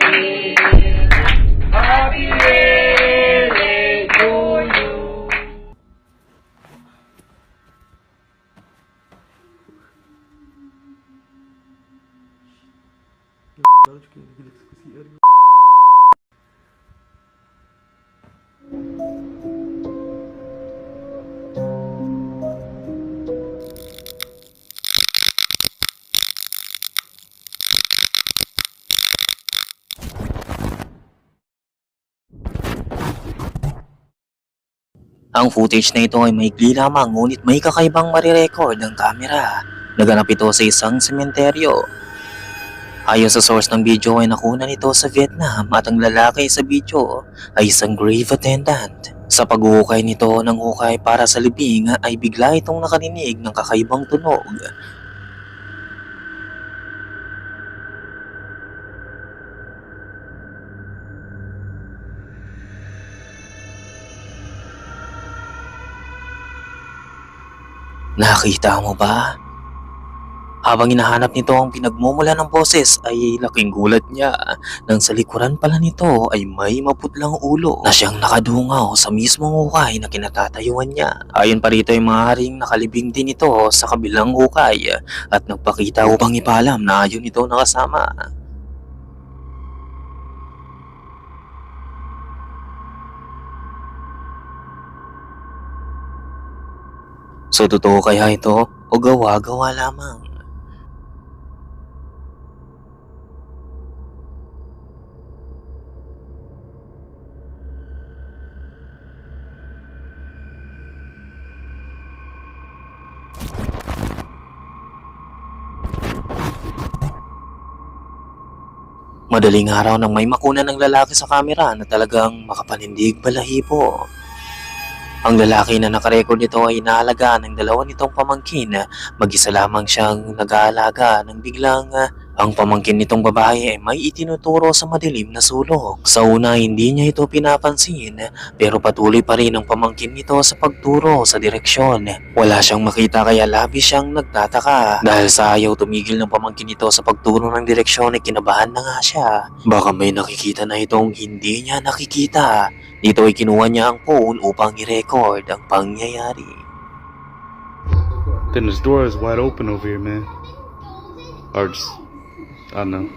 birthday. Ang footage na ito ay maikli lamang ngunit may kakaibang marirecord ng kamera. Naganap ito sa isang sementeryo. Ayon sa source ng video ay nakuna nito sa Vietnam at ang lalaki sa video ay isang grave attendant. Sa paghuhukay nito ng hukay para sa libing ay bigla itong nakarinig ng kakaibang tunog. Nakita mo ba? Habang hinahanap nito ang pinagmumula ng boses ay laking gulat niya nang sa likuran pala nito ay may maputlang ulo na siyang nakadungaw sa mismong hukay na kinatatayuan niya. Ayon pa rito ay maaaring nakalibing din ito sa kabilang hukay at nagpakita upang ipalam na ayon ito nakasama. So totoo kaya ito o gawa-gawa lamang? Madaling araw nang may makuna ng lalaki sa kamera na talagang makapanindig balahibo. Ang lalaki na nakarecord nito ay inaalaga ng dalawa nitong pamangkin. Mag-isa lamang siyang nag-aalaga nang biglang ah, ang pamangkin nitong babae ay may itinuturo sa madilim na sulok. Sa una hindi niya ito pinapansin pero patuloy pa rin ang pamangkin nito sa pagturo sa direksyon. Wala siyang makita kaya labis siyang nagtataka. Dahil sa ayaw tumigil ng pamangkin nito sa pagturo ng direksyon ay kinabahan na nga siya. Baka may nakikita na itong hindi niya nakikita. Dito ay kinuha niya ang phone upang i-record ang pangyayari. Then this door is wide open over here, man. Or just, I don't know.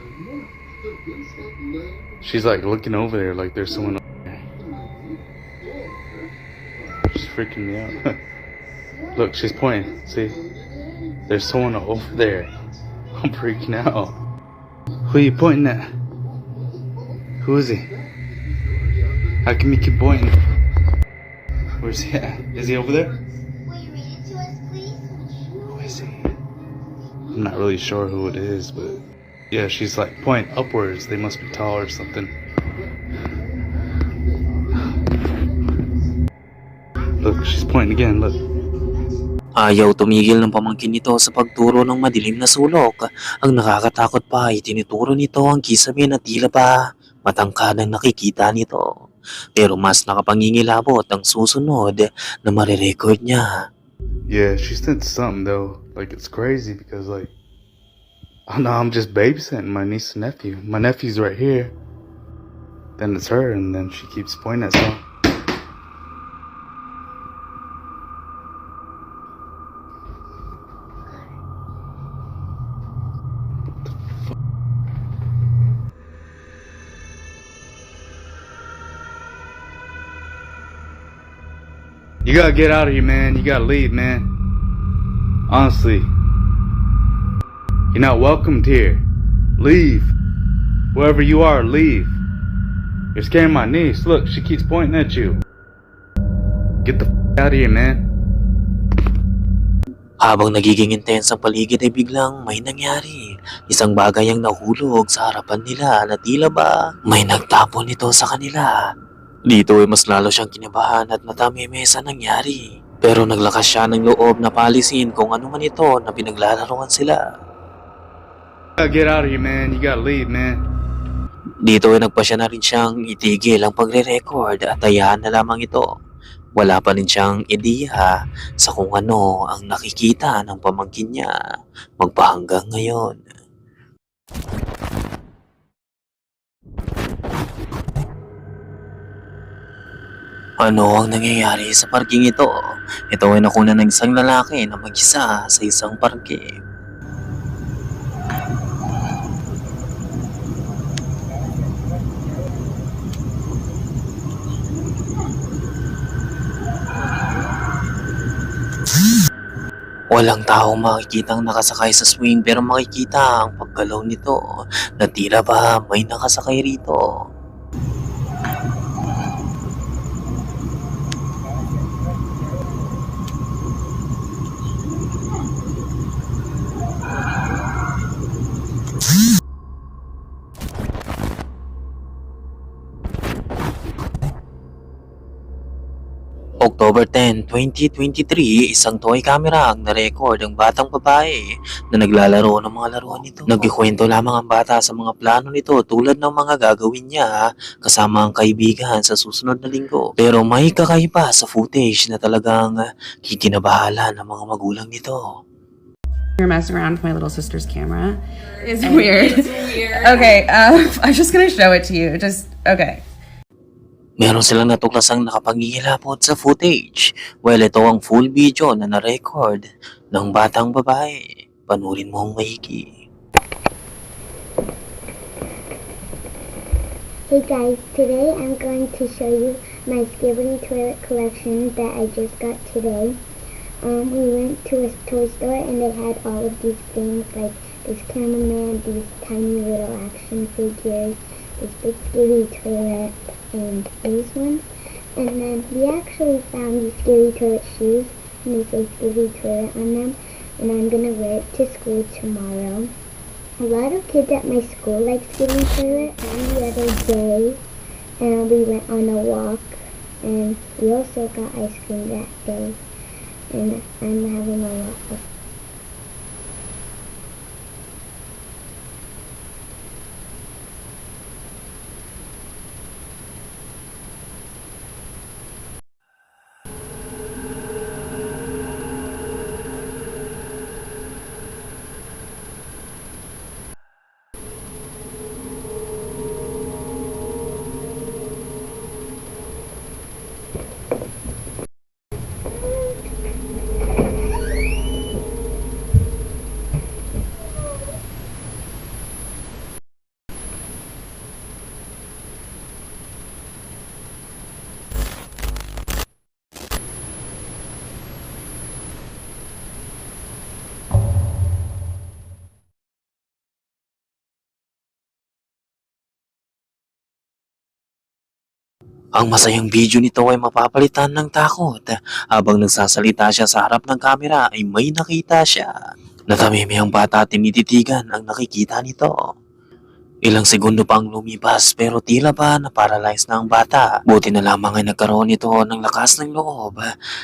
She's like looking over there like there's someone over there. She's freaking me out. Look, she's pointing. See? There's someone over there. I'm freaking out. Who are you pointing at? Who is he? How come you keep pointing? Where's he at? Is he over there? Will you read it to us, please? Who is he? I'm not really sure who it is, but yeah, she's like pointing upwards. They must be tall or something. Look, she's pointing again. Look. Ayaw tumigil ng pamangkin nito sa pagturo ng madilim na sulok. Ang nakakatakot pa ay tinuturo nito ang kisame na tila ba matangkad ang nakikita nito. Pero mas nakapangingilabot ang susunod na marirecord niya. Yeah, she said something though. Like it's crazy because like Oh, I know I'm just babysitting my niece and nephew. My nephew's right here. Then it's her, and then she keeps pointing at something. You gotta get out of here, man. You gotta leave, man. Honestly. You're not welcomed here. Leave. Whoever you are, leave. You're scaring my niece. Look, she keeps pointing at you. Get the f- out of here, man. Habang nagiging intense ang paligid ay biglang may nangyari. Isang bagay ang nahulog sa harapan nila na tila ba may nagtapon nito sa kanila. Dito ay mas lalo siyang kinabahan at natameme sa nangyari. Pero naglakas siya ng loob na palisin kung ano man ito na pinaglalaroan sila. Uh, get out of here, man. You gotta leave, man. Dito ay nagpa siya na rin siyang itigil ang pagre-record at ayahan na lamang ito. Wala pa rin siyang ideya sa kung ano ang nakikita ng pamangkin niya magpahanggang ngayon. Ano ang nangyayari sa parking ito? Ito ay nakuna ng isang lalaki na mag-isa sa isang parking. Walang tao makikitang nakasakay sa swing pero makikita ang paggalaw nito na tila ba may nakasakay rito. October 10, 2023, isang toy camera ang narecord ang batang babae na naglalaro ng mga laruan nito. Nagkikwento lamang ang bata sa mga plano nito tulad ng mga gagawin niya kasama ang kaibigan sa susunod na linggo. Pero may kakaiba sa footage na talagang kikinabahala ng mga magulang nito. You're messing around with my little sister's camera. It's weird. It's weird. okay, um, I'm just gonna show it to you. Just okay. Meron silang natuklasang nakapangihilapot sa footage. Well, ito ang full video na na-record ng batang babae. Panurin mo ang maigi. Hey guys, today I'm going to show you my Skibbity toilet collection that I just got today. Um, we went to a toy store and they had all of these things like this cameraman, these tiny little action figures, this big Skibby toilet, and these ones. And then we actually found these Scary toilet shoes and they say Skibby toilet on them. And I'm gonna wear it to school tomorrow. A lot of kids at my school like Skibby toilet. And the other day, and we went on a walk, and we also got ice cream that day. And I'm having a lot of Ang masayang video nito ay mapapalitan ng takot. Habang nagsasalita siya sa harap ng kamera ay may nakita siya. Natamimi ang bata at tinititigan ang nakikita nito. Ilang segundo pang lumipas pero tila ba na-paralyze na ang bata. Buti na lamang ay nagkaroon ito ng lakas ng loob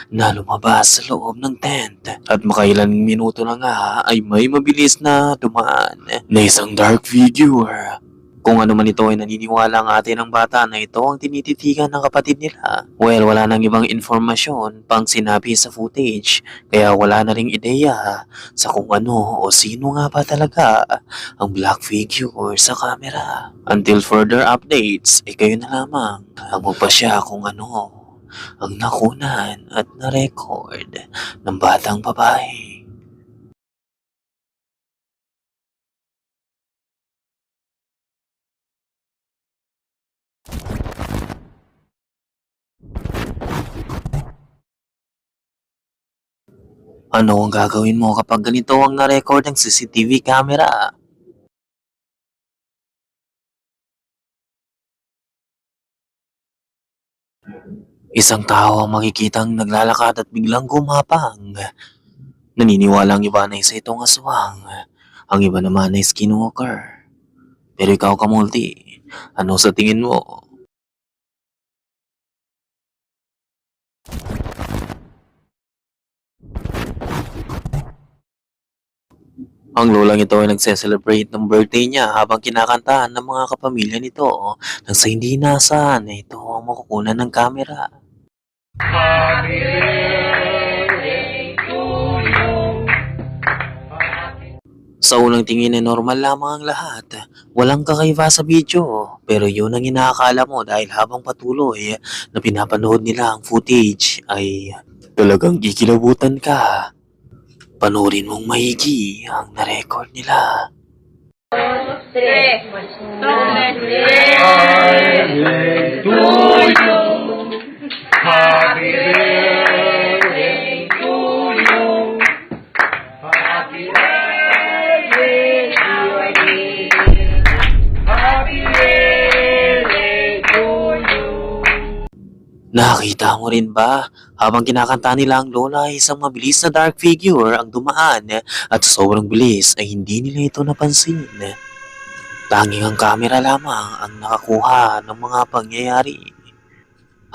na lumabas sa loob ng tent. At makailan minuto na nga ay may mabilis na dumaan na isang dark figure. Kung ano man ito ay naniniwala ang ate ng bata na ito ang tinititigan ng kapatid nila. Well, wala nang ibang informasyon pang sinabi sa footage, kaya wala na ring ideya sa kung ano o sino nga ba talaga ang black figure sa camera. Until further updates, eh kayo na lamang ang magpasya kung ano ang nakunan at na-record ng batang babae. Ano ang gagawin mo kapag ganito ang na-record ng CCTV camera? Isang tao ang makikitang naglalakad at biglang gumapang. Naniniwala ang iba na isa itong aswang. Ang iba naman ay skinwalker. Pero ikaw kamulti, ano sa tingin mo? Ang lolang ito ay nagse-celebrate ng birthday niya habang kinakantahan ng mga kapamilya nito nang sa hindi inaasahan na ito ang makukunan ng kamera. Sa unang tingin ay normal lamang ang lahat. Walang kakaiba sa video. Pero yun ang inaakala mo dahil habang patuloy na pinapanood nila ang footage ay talagang kikilabutan ka. Panoorin mong maigi ang na-record nila. Happy mo rin ba? Habang kinakanta nila ang lola ay isang mabilis na dark figure ang dumaan at sobrang bilis ay hindi nila ito napansin. Tanging ang camera lamang ang nakakuha ng mga pangyayari.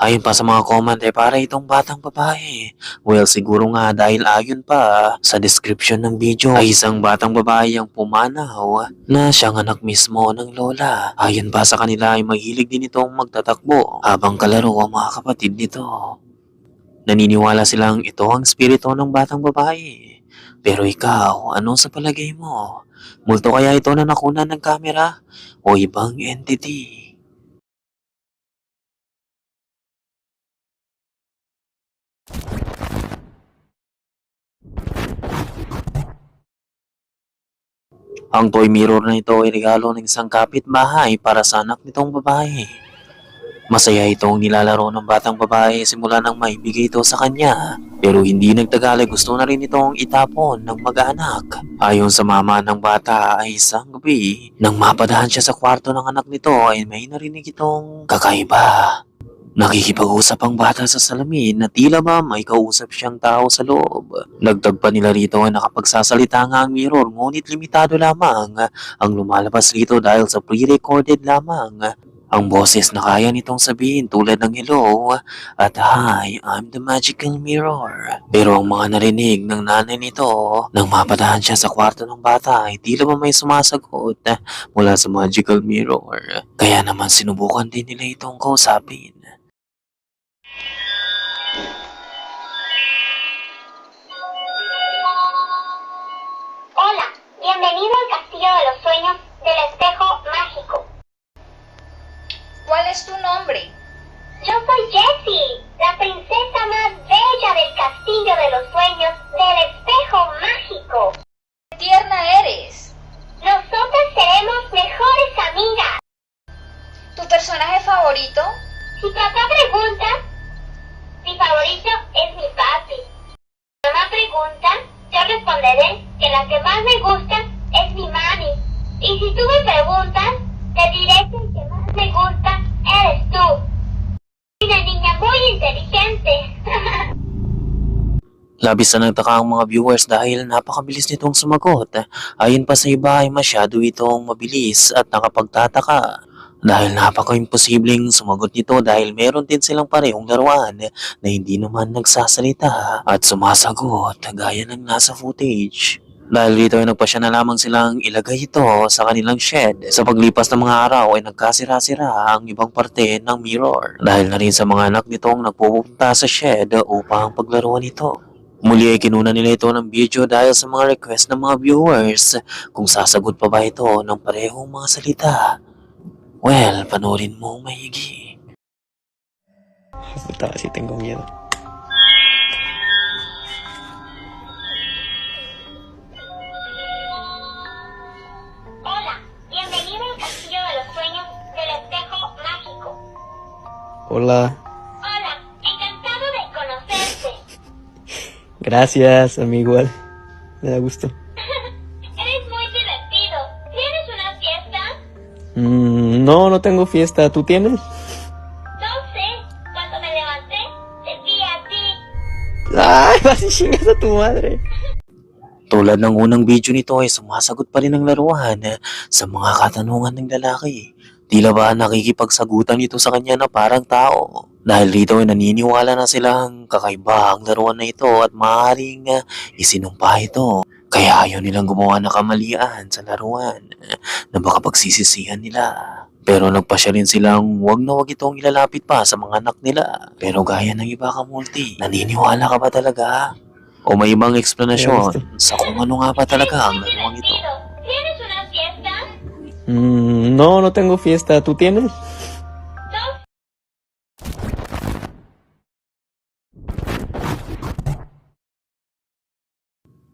Ayon pa sa mga comment ay para itong batang babae. Well, siguro nga dahil ayon pa sa description ng video ay isang batang babae ang pumanaw na siyang anak mismo ng lola. Ayon pa sa kanila ay mahilig din itong magtatakbo habang kalaro ang mga kapatid nito. Naniniwala silang ito ang spirito ng batang babae. Pero ikaw, ano sa palagay mo? Multo kaya ito na nakunan ng kamera o ibang entity? Ang toy mirror na ito ay regalo ng isang kapitbahay para sa anak nitong babae. Masaya itong nilalaro ng batang babae simula nang maibigay ito sa kanya. Pero hindi nagtagal ay gusto na rin itong itapon ng mag-anak. Ayon sa mama ng bata ay isang gabi, nang mapadahan siya sa kwarto ng anak nito ay may narinig itong kakaiba. Nakikipag-usap ang bata sa salamin na tila ba may kausap siyang tao sa loob. Nagtagpa nila rito ay nakapagsasalita nga ang mirror ngunit limitado lamang ang lumalabas rito dahil sa pre-recorded lamang. Ang boses na kaya nitong sabihin tulad ng hello at hi, I'm the magical mirror. Pero ang mga narinig ng nanay nito nang mapadahan siya sa kwarto ng bata ay tila ba may sumasagot mula sa magical mirror. Kaya naman sinubukan din nila itong kausapin. Castillo de los Sueños del Espejo Mágico. ¿Cuál es tu nombre? Yo soy Jessie, la princesa más bella del Castillo de los Sueños del Espejo Mágico. ¿Qué tierna eres? Nosotras seremos mejores amigas. ¿Tu personaje favorito? Si papá pregunta, mi favorito es mi papi. Si mamá pregunta, yo responderé que la que más me gusta mami. Y si tú me preguntas, te diré que el que más me gusta eres tú. Una niña muy inteligente. Labis na nagtaka ang mga viewers dahil napakabilis nitong sumagot. Ayon pa sa iba ay masyado itong mabilis at nakapagtataka. Dahil napaka-imposibleng sumagot nito dahil meron din silang parehong laruan na hindi naman nagsasalita at sumasagot gaya ng nasa footage. Dahil dito ay nagpasya na lamang silang ilagay ito sa kanilang shed. Sa paglipas ng mga araw ay nagkasira-sira ang ibang parte ng mirror. Dahil na rin sa mga anak nitong nagpupunta sa shed upang paglaruan ito. Muli ay kinuna nila ito ng video dahil sa mga request ng mga viewers kung sasagot pa ba ito ng parehong mga salita. Well, panoorin mo maigi. Puta, sí tengo miedo. Hola. Hola, encantado de conocerte. Gracias, a mí igual. Me da gusto. Eres muy divertido. ¿Tienes una fiesta? Mm, no, no tengo fiesta. ¿Tú tienes? No sé. Cuando me levanté, te vi a ti. Ay, vas y chingas a tu madre. Tulad ng unang video nito ay sumasagot pa rin ang laruan eh, sa mga katanungan ng lalaki. Tila ba nakikipagsagutan ito sa kanya na parang tao? Dahil rito ay naniniwala na silang kakaiba ang laruan na ito at maaaring uh, isinumpa ito. Kaya ayaw nilang gumawa ng kamalian sa laruan eh, na baka pagsisisihan nila. Pero nagpasya rin silang wag na wag itong ilalapit pa sa mga anak nila. Pero gaya ng iba ka multi, naniniwala ka ba talaga? o may ibang eksplanasyon sa kung ano nga ba talaga ang dalawang ito. Mm, no, no tengo fiesta. ¿Tú tienes?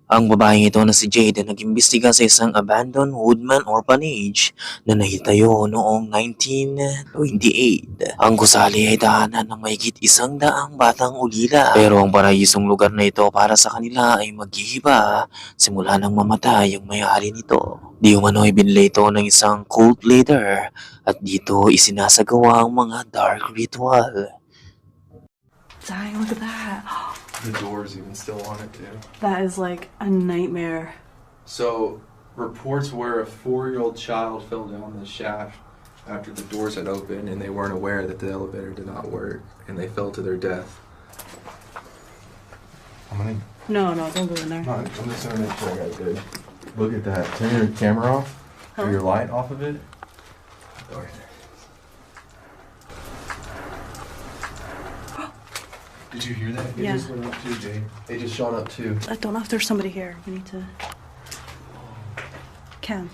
Ang babaeng ito na si Jade ay nag-imbestiga sa isang abandoned woodman orphanage na nahitayo noong 1928. Ang gusali ay tahanan ng mahigit isang daang batang ulila. Pero ang parayisong lugar na ito para sa kanila ay maghihiba simula nang mamatay ang may-ari nito. Di umano ay binili ito ng isang cult leader at dito isinasagawa ang mga dark ritual. Dang, look at that. The door's even still on it too. That is like a nightmare. So, reports where a four-year-old child fell down the shaft after the doors had opened, and they weren't aware that the elevator did not work, and they fell to their death. I'm gonna. No, no, don't go in there. I'm just gonna make sure I got it good. Look at that. Turn your camera off, or your light off of it. Door. Did you hear that? It Yeah. just went up too, Jade. It just shot up too. I don't know if there's somebody here. We need to. Cam.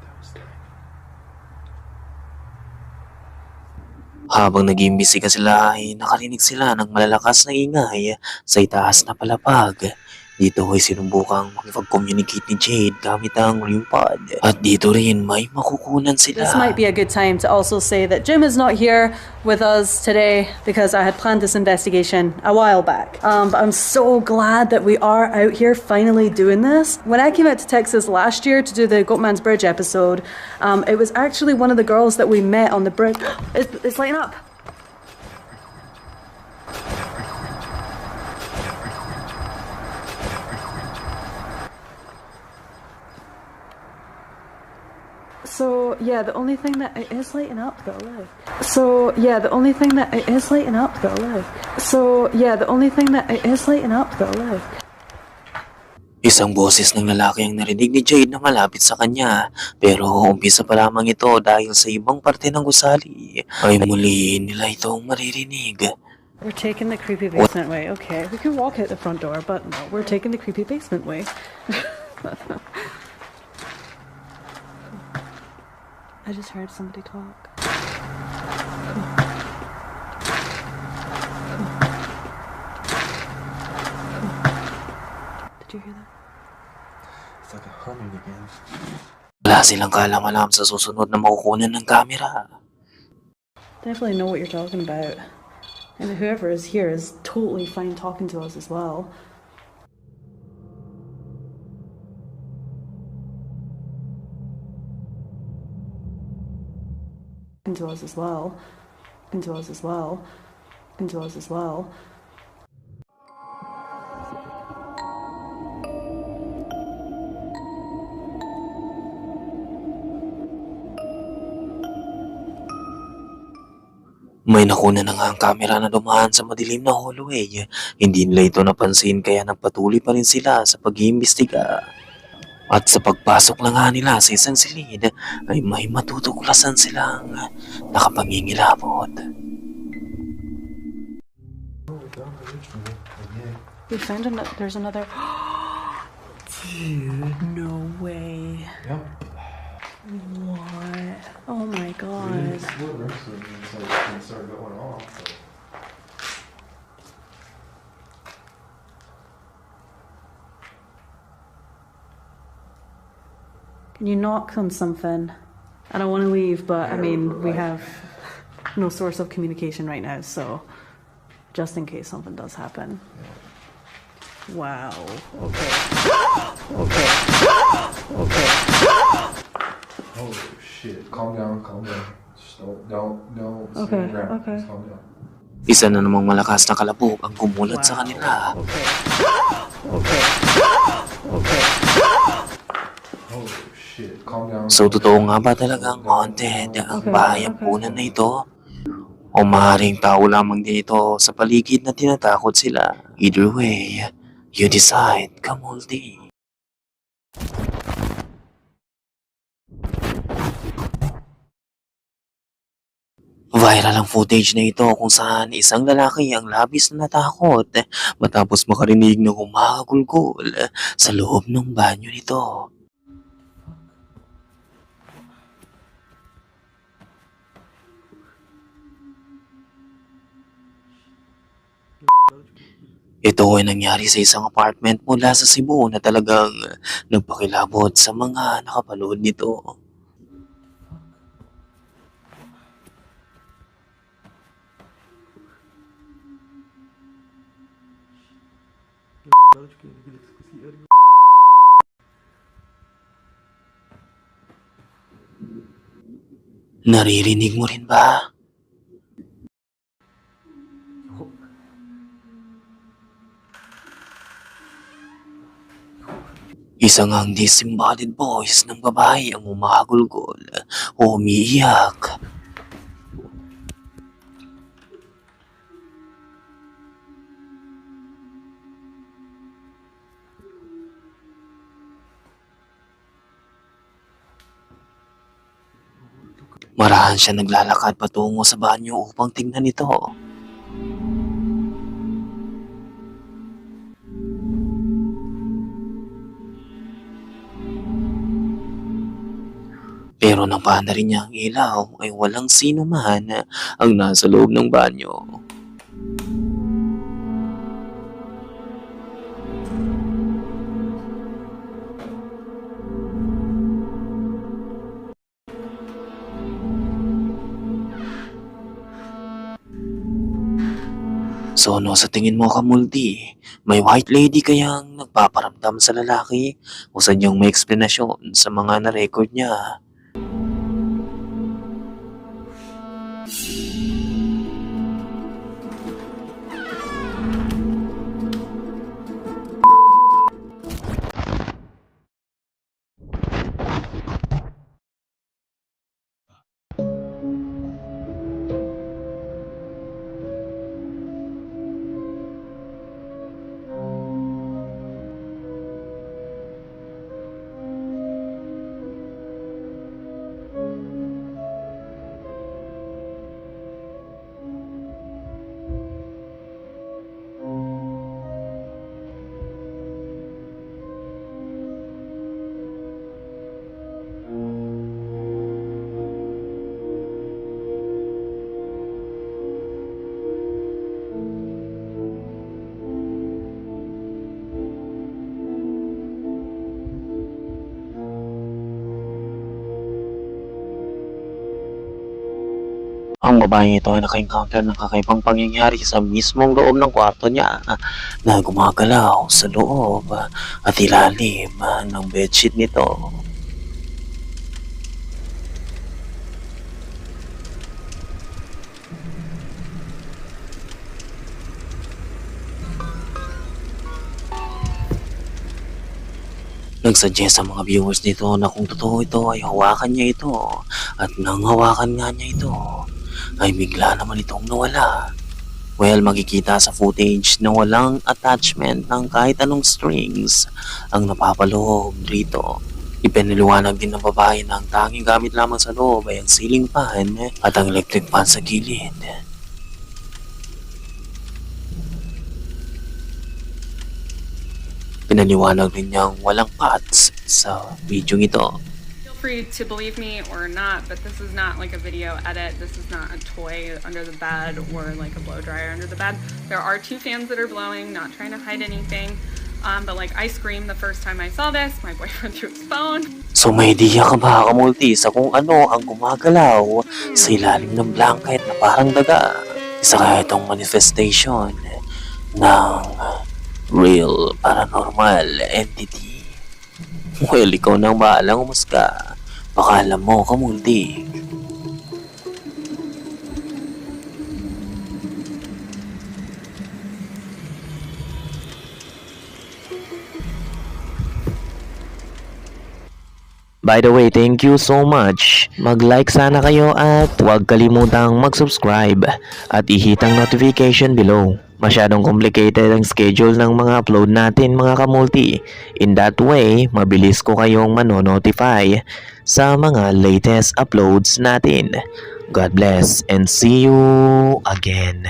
That was tight. Habang nag-iimbestiga sila ay nakarinig sila ng malalakas na ingay sa itaas na palapag. Dito ay makipag-communicate ni Jade gamit ang REM pod. At dito rin may makukunan sila. This might be a good time to also say that Jim is not here with us today because I had planned this investigation a while back. Um, but I'm so glad that we are out here finally doing this. When I came out to Texas last year to do the Goatman's Bridge episode, um, it was actually one of the girls that we met on the bridge. It's, it's lighting up. So yeah, the only thing that it is lighting up though, look. So yeah, the only thing that it is lighting up though, look. So yeah, the only thing that it is lighting up though, look. Isang boses ng lalaki ang narinig ni Jade na malapit sa kanya. Pero umpisa pa lamang ito dahil sa ibang parte ng gusali ay muli nila itong maririnig. We're taking the creepy basement way. Okay, we can walk out the front door, but no, we're taking the creepy basement way. I just heard somebody talk. Did you hear that? It's like a humming again. Wala silang kalam-alam sa susunod na makukunan ng kamera. Definitely know what you're talking about. And whoever is here is totally fine talking to us as well. Talking to us as well. Talking to us as well. Talking to us as well. May nakuna na nga ang kamera na dumaan sa madilim na hallway. Hindi nila ito napansin kaya nagpatuloy pa rin sila sa pag-iimbestiga. At sa pagpasok na nga nila sa isang silid ay may matutuklasan silang nakapangingilabot. We found an- there's another. Dude, no way. Yep. What? Oh my god. You knock on something? I don't want to leave, but I mean, we have no source of communication right now, so just in case something does happen. Wow. Okay. Okay. Okay. Holy shit! Calm down, calm down. Just don't, don't, don't. Okay, on the ground. okay. Just calm down. Isa na namang malakas na kalabog ang kumulat sa kanila. Okay. Okay. Okay. Holy shit! Calm down. So totoo nga ba talagang haunted ang bahay punan na ito? O maaaring tao lamang din ito sa paligid na tinatakot sila? Either way, you decide, Kamulti. Viral ang footage na ito kung saan isang lalaki ang labis na natakot matapos makarinig ng umagulgol sa loob ng banyo nito. Ito ay nangyari sa isang apartment mula sa Cebu na talagang nagpakilabot sa mga nakapanood nito. Naririnig mo rin ba? Isang ang disembodied voice ng babae ang umahagulgol o umiiyak. Marahan siya naglalakad patungo sa banyo upang tingnan ito. Pero nang paanda rin niya ang ilaw ay walang sino man ang nasa loob ng banyo. So ano sa tingin mo kamulti? May white lady kayang nagpaparamdam sa lalaki o sadyang may eksplanasyon sa mga na-record niya? Ang babaeng ito ay naka-encounter ng kakaibang pangyayari sa mismong loob ng kwarto niya na gumagalaw sa loob at ilalim ng bedsheet nito. Nagsuggest sa mga viewers nito na kung totoo ito ay hawakan niya ito at nang hawakan nga niya ito ay bigla naman itong nawala. Well, makikita sa footage na walang attachment ng kahit anong strings ang napapaloob rito. Ipiniliwanag din ng babae na ang tanging gamit lamang sa loob ay ang ceiling fan at ang electric fan sa gilid. Pinaliwanag din niyang walang pots sa video ito. Free to believe me or not, but this is not like a video edit. This is not a toy under the bed or like a blow dryer under the bed. There are two fans that are blowing, not trying to hide anything. Um, but like I screamed the first time I saw this. My boyfriend threw his phone. So may idea ka ba kamulti sa kung ano ang gumagalaw sa ilalim ng blanket na parang daga? Isa kaya itong manifestation ng real paranormal entity. Well, ikaw nang bahalang umusga. Baka alam mo, kamulti. By the way, thank you so much. Mag-like sana kayo at huwag kalimutang mag-subscribe at ihit ang notification below. Masyadong complicated ang schedule ng mga upload natin mga kamulti. In that way, mabilis ko kayong manonotify sa mga latest uploads natin. God bless and see you again.